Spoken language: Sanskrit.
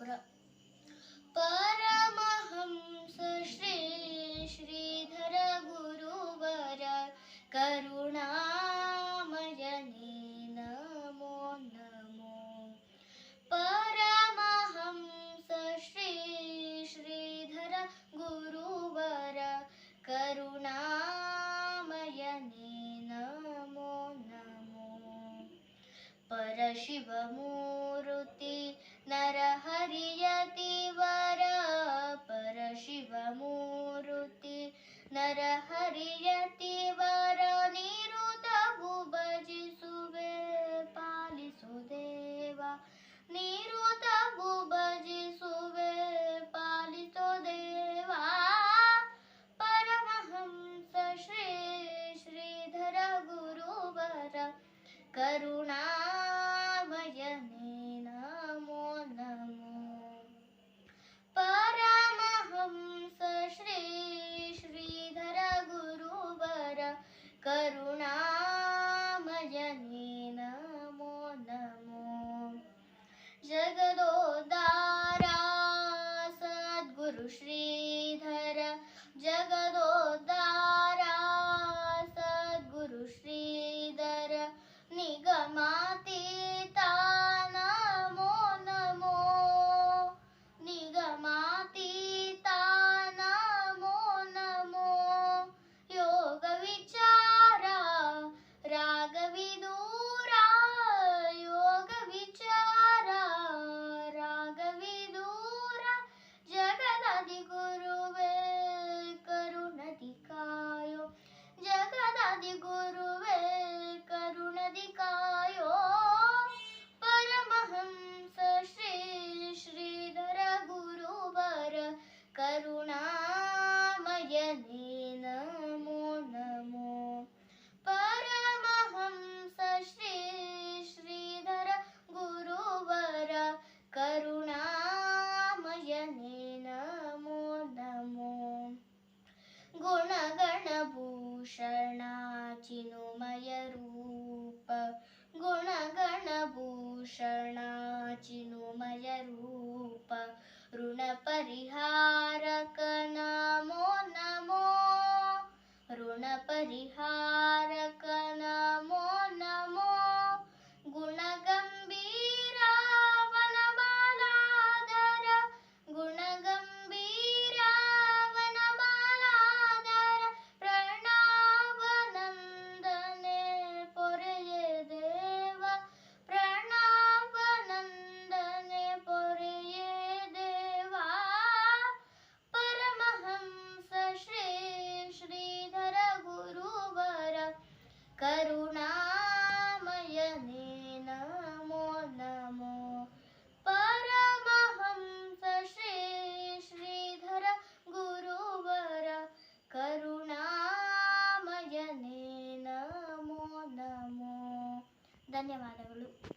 परमहं परमहंस श्री श्रीधर गुरुवर करुणामय नमो नमो। परमहंस श्री श्रीधर गुरुवर करुणामय नमो। नमो परशिवमूर्ति नरः हरियति वर परशिव मूर्ति नर हरियति श्रीधर जगदो गुणगणभूषणाचिनुमयरूपपरिहारक नमो नमो। ऋणपरिहार ధన్యవాదాలు